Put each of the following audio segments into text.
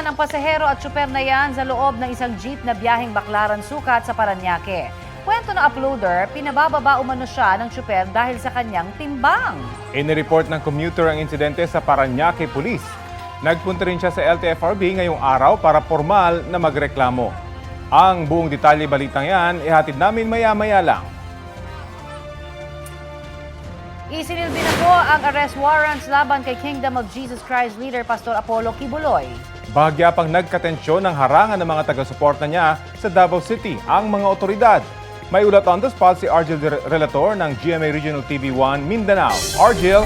Nasagasaan ang pasahero at tsuper na yan sa loob ng isang jeep na biyaheng Baklaran Sukat sa Paranaque. Kwento ng uploader, pinabababa umano siya ng tsuper dahil sa kanyang timbang. Inireport ng commuter ang insidente sa Paranaque Police. Nagpunta rin siya sa LTFRB ngayong araw para formal na magreklamo. Ang buong detalye balitang yan, ihatid namin maya-maya lang. Isinilbi na po ang arrest warrants laban kay Kingdom of Jesus Christ leader Pastor Apollo Kibuloy. Bahagya pang nagkatensyon ng harangan ng mga taga-suporta niya sa Davao City ang mga otoridad. May ulat on the spot si Argel Relator ng GMA Regional TV 1 Mindanao. Argel,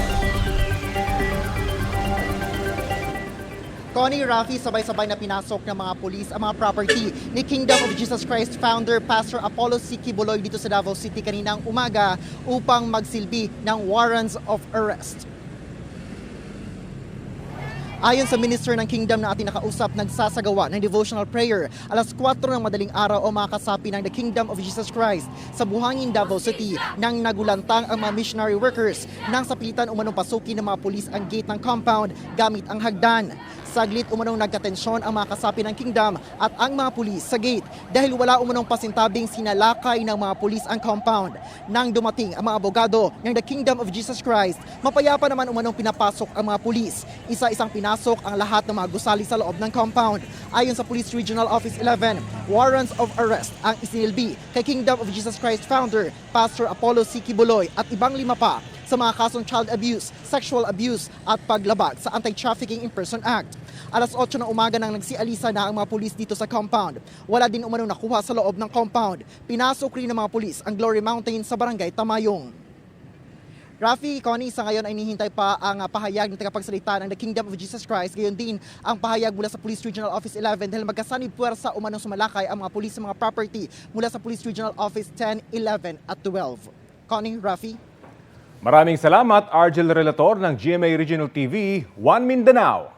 Connie Rafi sabay-sabay na pinasok ng mga pulis ang mga property ni Kingdom of Jesus Christ founder Pastor Apollo C. Kibuloy dito sa Davao City kaninang umaga upang magsilbi ng warrants of arrest. Ayon sa minister ng Kingdom na ating nakausap, nagsasagawa ng devotional prayer alas 4 ng madaling araw o mga kasapi ng The Kingdom of Jesus Christ sa Buhangin, Davao City nang nagulantang ang mga missionary workers nang sa pilitan umanong pasukin ng mga pulis ang gate ng compound gamit ang hagdan. Saglit umanong nagkatensyon ang mga kasapi ng Kingdom at ang mga pulis sa gate dahil wala umanong pasintabing sinalakay ng mga pulis ang compound. Nang dumating ang mga abogado ng The Kingdom of Jesus Christ, mapayapa naman umanong pinapasok ang mga pulis. Isa-isang pinasok ang lahat ng mga gusali sa loob ng compound. Ayon sa Police Regional Office 11, warrants of arrest ang isinilbi kay Kingdom of Jesus Christ founder Pastor Apollo C. Kibuloy at ibang lima pa sa mga kasong child abuse, sexual abuse at paglabag sa Anti-Trafficking in Person Act. Alas 8 ng umaga nang nagsialisa na ang mga pulis dito sa compound. Wala din umanong nakuha sa loob ng compound. Pinasok rin ng mga pulis ang Glory Mountain sa barangay Tamayong. Rafi, Connie, sa ngayon ay nihintay pa ang ah, pahayag ng tagapagsalita ng The Kingdom of Jesus Christ. Gayon din ang pahayag mula sa Police Regional Office 11 dahil magkasanib puwersa umanong sumalakay ang mga pulis sa mga property mula sa Police Regional Office 10, 11 at 12. Connie, Rafi? Maraming salamat Argel Relator ng GMA Regional TV 1 Mindanao.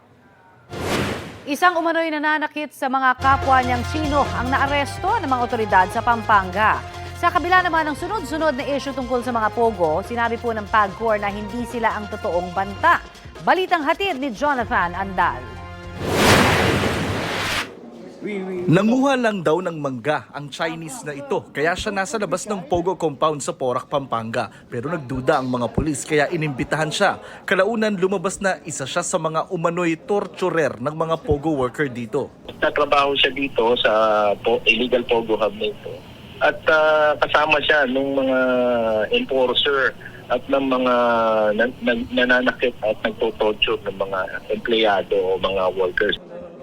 Isang umano'y nananakit sa mga kapwa niyang Chino ang naaresto ng mga otoridad sa Pampanga. Sa kabila naman ng sunod-sunod na issue tungkol sa mga pogo, sinabi po ng PAGCOR na hindi sila ang totoong banta. Balitang hatid ni Jonathan Andal. Nanguha lang daw ng mangga ang Chinese na ito kaya siya nasa labas ng Pogo compound sa Porac, Pampanga. Pero nagduda ang mga pulis kaya inimbitahan siya. Kalaunan lumabas na isa siya sa mga umano'y torturer ng mga Pogo worker dito. nagtatrabaho siya dito sa illegal Pogo Hub na ito. At ah, kasama siya ng mga enforcer at ng mga nan, nan, nananakit at nagtotorture ng mga empleyado o mga workers.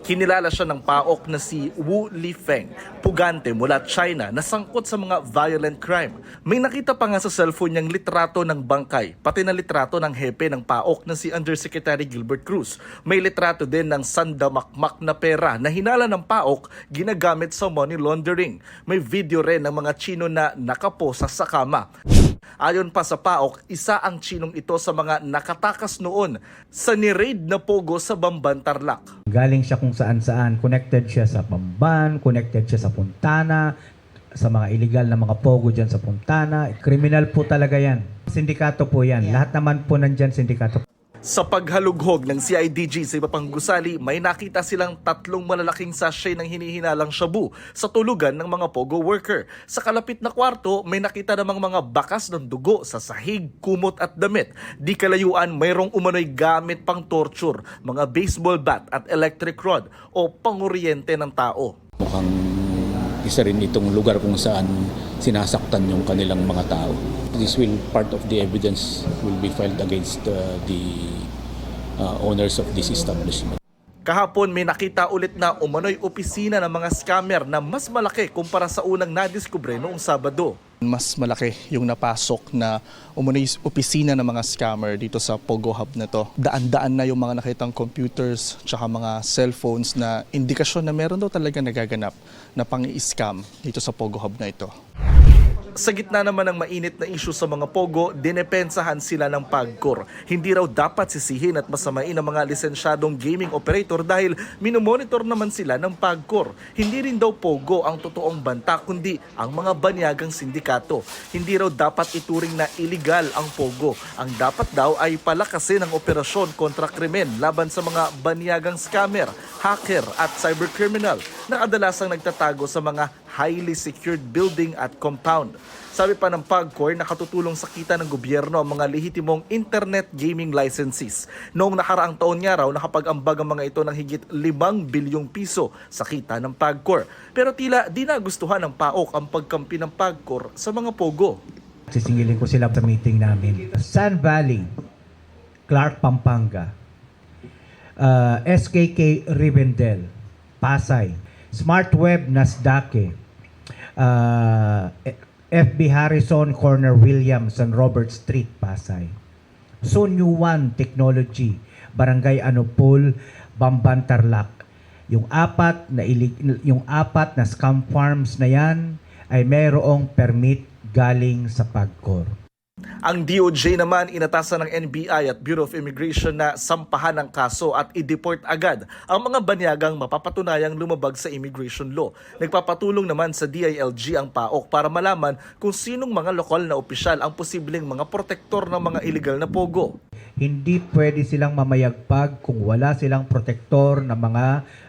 Kinilala siya ng paok na si Wu Lifeng, pugante mula China na sangkot sa mga violent crime. May nakita pa nga sa cellphone niyang litrato ng bangkay, pati na litrato ng hepe ng paok na si Undersecretary Gilbert Cruz. May litrato din ng sandamakmak na pera na hinala ng paok ginagamit sa money laundering. May video rin ng mga Chino na nakaposa sa kama. Ayon pa sa PAOK, isa ang Chinong ito sa mga nakatakas noon sa ni-raid na pogo sa Bamban Tarlac. Galing siya kung saan-saan. Connected siya sa Pamban, connected siya sa Puntana, sa mga illegal na mga pogo dyan sa Puntana. Criminal po talaga yan. Sindikato po yan. Lahat naman po nandyan sindikato. Sa paghalughog ng CIDG sa iba pang gusali, may nakita silang tatlong malalaking sachet ng hinihinalang shabu sa tulugan ng mga pogo worker. Sa kalapit na kwarto, may nakita namang mga bakas ng dugo sa sahig, kumot at damit. Di kalayuan, mayroong umano'y gamit pang torture, mga baseball bat at electric rod o panguryente ng tao. Mukhang isa rin itong lugar kung saan sinasaktan yung kanilang mga tao. This will, part of the evidence will be filed against uh, the uh, owners of this establishment. Kahapon may nakita ulit na umano'y opisina ng mga scammer na mas malaki kumpara sa unang nadiskubre noong Sabado. Mas malaki yung napasok na umano'y opisina ng mga scammer dito sa Pogo Hub na to. Daan-daan na yung mga nakitang computers tsaka mga cellphones na indikasyon na meron daw talaga nagaganap na pang-scam dito sa Pogo Hub na ito. Sa gitna naman ng mainit na issue sa mga pogo, dinepensahan sila ng PAGCOR. Hindi raw dapat sisihin at masamain ang mga lisensyadong gaming operator dahil minomonitor naman sila ng PAGCOR. Hindi rin daw pogo ang totoong banta kundi ang mga banyagang sindikato. Hindi raw dapat ituring na illegal ang pogo. Ang dapat daw ay palakasin ang operasyon kontra krimen laban sa mga banyagang scammer, hacker at cybercriminal na kadalasang nagtatago sa mga highly secured building at compound. Sabi pa ng PAGCOR, nakatutulong sa kita ng gobyerno ang mga lehitimong internet gaming licenses. Noong nakaraang taon nga raw, nakapag-ambag ang mga ito ng higit 5 bilyong piso sa kita ng PAGCOR. Pero tila di nagustuhan ng PAOK ang pagkampi ng PAGCOR sa mga pogo. Sisingilin ko sila sa meeting namin. San Valley, Clark, Pampanga, uh, SKK Rivendell, Pasay, Smart Web Nasdake, uh, FB Harrison Corner Williams and Robert Street, Pasay. So New One Technology, Barangay Anupol, Bamban Tarlac. Yung apat na ilig- yung apat na scam farms na yan ay mayroong permit galing sa PAGCOR. Ang DOJ naman inatasan ng NBI at Bureau of Immigration na sampahan ng kaso at i-deport agad ang mga banyagang mapapatunayang lumabag sa immigration law. Nagpapatulong naman sa DILG ang PAOK para malaman kung sinong mga lokal na opisyal ang posibleng mga protektor ng mga illegal na pogo. Hindi pwede silang mamayagpag kung wala silang protektor ng mga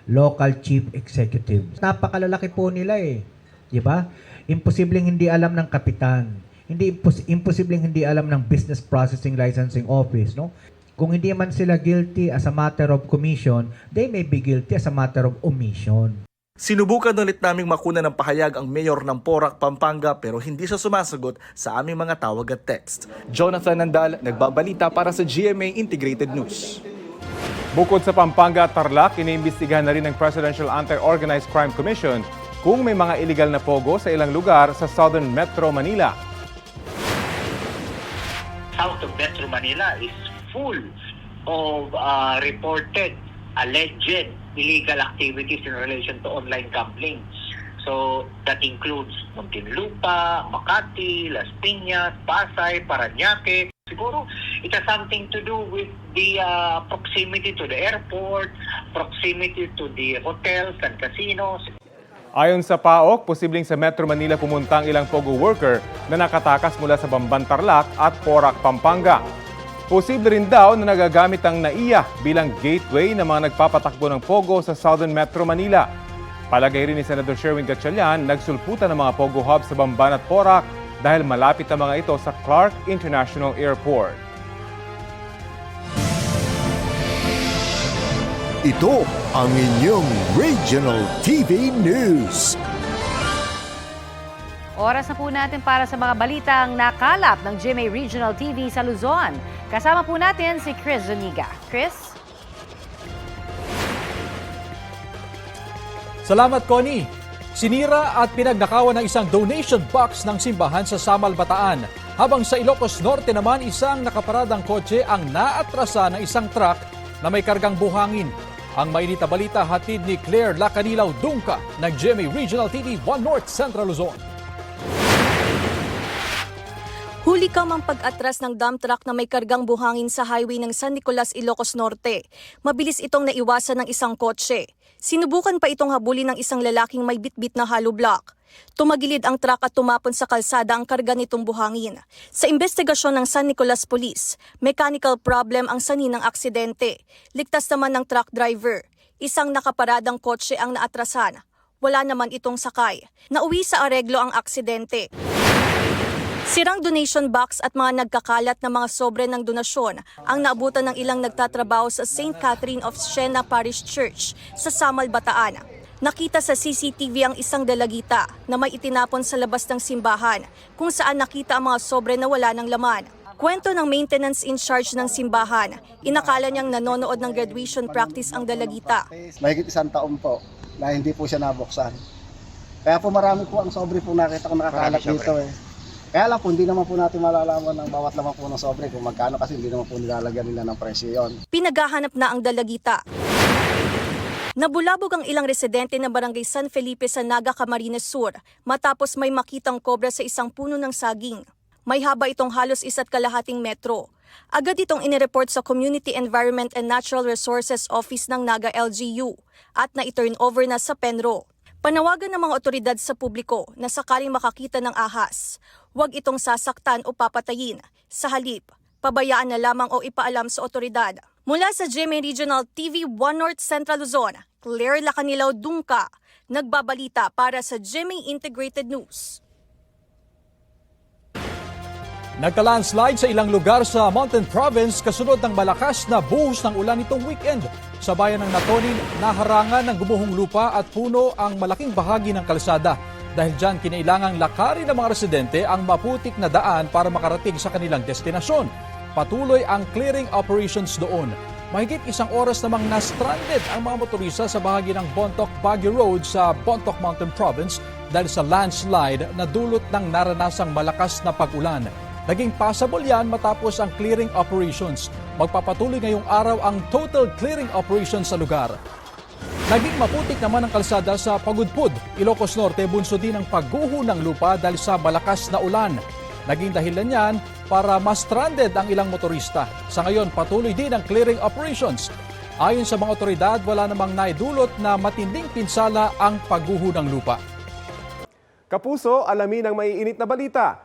local chief executives. Napakalalaki po nila eh. Di ba? Imposibleng hindi alam ng kapitan. Hindi impos- imposibleng hindi alam ng Business Processing Licensing Office, no? Kung hindi man sila guilty as a matter of commission, they may be guilty as a matter of omission. Sinubukan ulit naming makuna ng pahayag ang mayor ng Porac, Pampanga pero hindi siya sumasagot sa aming mga tawag at text. Jonathan Nandal, nagbabalita para sa GMA Integrated News. Bukod sa Pampanga at Tarlac, iniimbestigahan na rin ng Presidential Anti-Organized Crime Commission kung may mga illegal na pogo sa ilang lugar sa Southern Metro Manila. South of Metro Manila is full of uh, reported alleged illegal activities in relation to online gambling. So that includes Muntinlupa, Makati, Las Piñas, Pasay, Paranaque. Siguro it has something to do with the uh, proximity to the airport, proximity to the hotels and casinos. Ayon sa PAOK, posibleng sa Metro Manila pumunta ang ilang POGO worker na nakatakas mula sa Bamban Tarlac at Porac, Pampanga. Posible rin daw na nagagamit ang NAIA bilang gateway ng mga nagpapatakbo ng POGO sa Southern Metro Manila. Palagay rin ni Senator Sherwin Gatchalian, nagsulputan ng mga POGO hub sa Bamban at Porac dahil malapit ang mga ito sa Clark International Airport. Ito ang inyong Regional TV News. Oras na po natin para sa mga balitang nakalap ng GMA Regional TV sa Luzon. Kasama po natin si Chris Zuniga. Chris? Salamat, Connie. Sinira at pinagnakawan ng isang donation box ng simbahan sa Samal, Bataan. Habang sa Ilocos Norte naman, isang nakaparadang kotse ang naatrasa ng isang truck na may kargang buhangin. Ang mainit na balita hatid ni Claire Lacanilaw Dungka ng GMA Regional TV 1 North Central Luzon. Huli kam ang pag-atras ng dump truck na may kargang buhangin sa highway ng San Nicolas, Ilocos Norte. Mabilis itong naiwasan ng isang kotse. Sinubukan pa itong habulin ng isang lalaking may bitbit na hollow block. Tumagilid ang truck at tumapon sa kalsada ang karga nitong buhangin. Sa investigasyon ng San Nicolas Police, mechanical problem ang sanin ng aksidente. Ligtas naman ng truck driver. Isang nakaparadang kotse ang naatrasan. Wala naman itong sakay. Nauwi sa areglo ang aksidente. Sirang donation box at mga nagkakalat na mga sobre ng donasyon ang naabutan ng ilang nagtatrabaho sa St. Catherine of Siena Parish Church sa Samal, Bataan. Nakita sa CCTV ang isang dalagita na may itinapon sa labas ng simbahan kung saan nakita ang mga sobre na wala ng laman. Kwento ng maintenance in charge ng simbahan, inakala niyang nanonood ng graduation practice ang dalagita. Mahigit isang taon po na hindi po siya nabuksan. Kaya po marami po ang sobre po nakita ko nakakalat dito eh. Kaya lang po, hindi naman po natin malalaman ng bawat laman po ng sobre kung magkano kasi hindi naman po nilalagyan nila ng presyo yon. Pinaghahanap na ang dalagita. Nabulabog ang ilang residente ng barangay San Felipe sa Naga, Camarines Sur matapos may makitang kobra sa isang puno ng saging. May haba itong halos isa't kalahating metro. Agad itong inireport sa Community Environment and Natural Resources Office ng Naga LGU at na-turn over na sa Penro. Panawagan ng mga otoridad sa publiko na sakaling makakita ng ahas, huwag itong sasaktan o papatayin. Sa halip, pabayaan na lamang o ipaalam sa otoridad. Mula sa GMA Regional TV 1 North Central Luzon, Claire Lacanilaw Dungka, nagbabalita para sa GMA Integrated News. Nagka-landslide sa ilang lugar sa Mountain Province kasunod ng malakas na buhos ng ulan nitong weekend. Sa bayan ng Natonin, naharangan ng gumuhong lupa at puno ang malaking bahagi ng kalsada. Dahil dyan, kinailangang lakarin ng mga residente ang maputik na daan para makarating sa kanilang destinasyon. Patuloy ang clearing operations doon. Mahigit isang oras namang na-stranded ang mga motorista sa bahagi ng Bontoc Baguio Road sa Bontoc Mountain Province dahil sa landslide na dulot ng naranasang malakas na pag-ulan. Naging passable yan matapos ang clearing operations. Magpapatuloy ngayong araw ang total clearing operations sa lugar. Naging maputik naman ang kalsada sa Pagudpud, Ilocos Norte, bunso din ang pagguho ng lupa dahil sa malakas na ulan. Naging dahilan yan para ma-stranded ang ilang motorista. Sa ngayon, patuloy din ang clearing operations. Ayon sa mga otoridad, wala namang naidulot na matinding pinsala ang pagguho ng lupa. Kapuso, alamin ang maiinit na balita.